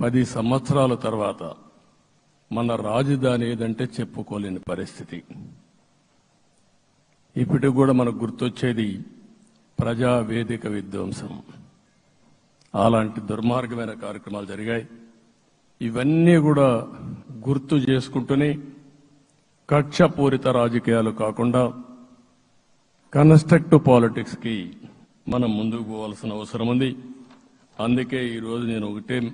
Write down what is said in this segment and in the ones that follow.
పది సంవత్సరాల తర్వాత మన రాజధాని ఏదంటే చెప్పుకోలేని పరిస్థితి. ఇప్పటికి కూడా మనకు గుర్తొచ్చేది ప్రజా వేదిక విధ్వంసం. అలాంటి దుర్మార్గమైన కార్యక్రమాలు జరిగాయి. ఇవన్నీ కూడా గుర్తు చేసుకుంటూనే కక్షపూరిత రాజకీయాలు కాకుండా కన్స్ట్రక్టివ్ పాలిటిక్స్కి మనం ముందుకు పోవాల్సిన అవసరం ఉంది. అందుకే ఈరోజు నేను ఒకటే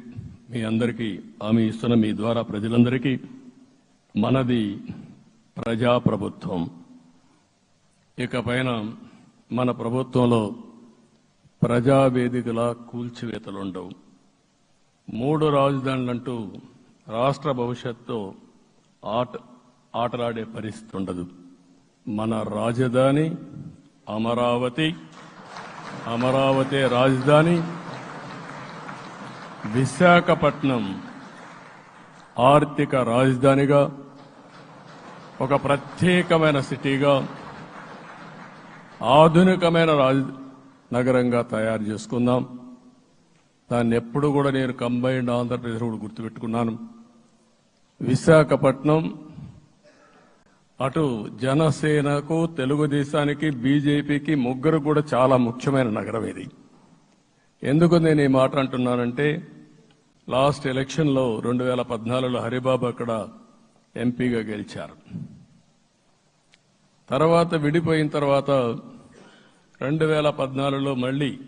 మీ అందరికీ హామీ ఇస్తున్న మీ ద్వారా ప్రజలందరికీ మనది ప్రజాప్రభుత్వం. ఇకపైన మన ప్రభుత్వంలో ప్రజావేదికల కూల్చివేతలు ఉండవు మూడు రాజధానులంటూ రాష్ట్ర భవిష్యత్తు ఆట ఆటలాడే పరిస్థితి ఉండదు మన రాజధాని అమరావతి అమరావతి రాజధాని విశాఖపట్నం ఆర్థిక రాజధానిగా ఒక ప్రత్యేకమైన సిటీగా ఆధునికమైన రాజ నగరంగా తయారు చేసుకుందాం. దాన్ని ఎప్పుడు కూడా నేను కంబైన్డ్ ఆంధ్రప్రదేశ్ కూడా గుర్తుపెట్టుకున్నాను. విశాఖపట్నం అటు జనసేనకు తెలుగుదేశానికి బీజేపీకి ముగ్గురు కూడా చాలా ముఖ్యమైన నగరం ఇది. ఎందుకు నేను ఈ మాట అంటున్నానంటే లాస్ట్ ఎలక్షన్లో రెండు వేల పద్నాలుగులో హరిబాబు అక్కడ ఎంపీగా గెలిచారు. తర్వాత విడిపోయిన తర్వాత రెండు వేల పద్నాలుగులో మళ్ళీ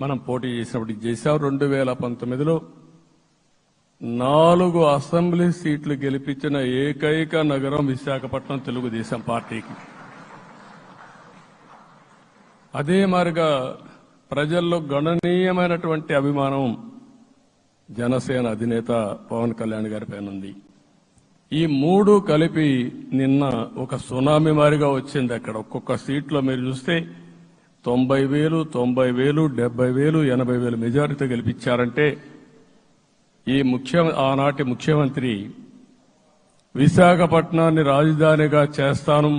మనం పోటీ చేసినప్పుడు చేశాం. రెండు వేల పంతొమ్మిదిలో నాలుగు అసెంబ్లీ సీట్లు గెలిపించిన ఏకైక నగరం విశాఖపట్నం తెలుగుదేశం పార్టీకి. అదే మారిగా ప్రజల్లో గణనీయమైనటువంటి అభిమానం జనసేన అధినేత పవన్ కళ్యాణ్ గారి పైన ఉంది. ఈ మూడు కలిపి నిన్న ఒక సునామీ మారిగా వచ్చింది అక్కడ. ఒక్కొక్క సీట్లో మీరు చూస్తే తొంభై వేలు తొంభై వేలు డెబ్బై వేలు ఎనభై వేలు మెజారిటీ గెలిపించారంటే ఈ ముఖ్య ఆనాటి ముఖ్యమంత్రి విశాఖపట్నాన్ని రాజధానిగా చేస్తాను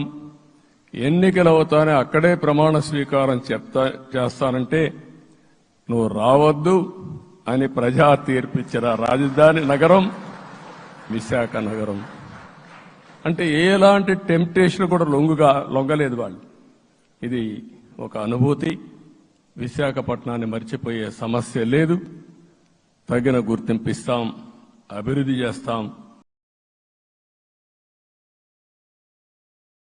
ఎన్నికలు అవుతానే అక్కడే ప్రమాణ స్వీకారం చెప్తా చేస్తానంటే నువ్వు రావద్దు అని ప్రజా తీర్పిచ్చిన రాజధాని నగరం విశాఖ నగరం. అంటే ఎలాంటి టెంప్టేషన్ కూడా లొంగుగా లొంగలేదు వాళ్ళు. ఇది ఒక అనుభూతి. విశాఖపట్నాన్ని మర్చిపోయే సమస్య లేదు. తగిన గుర్తింపు ఇస్తాం అభివృద్ధి చేస్తాం.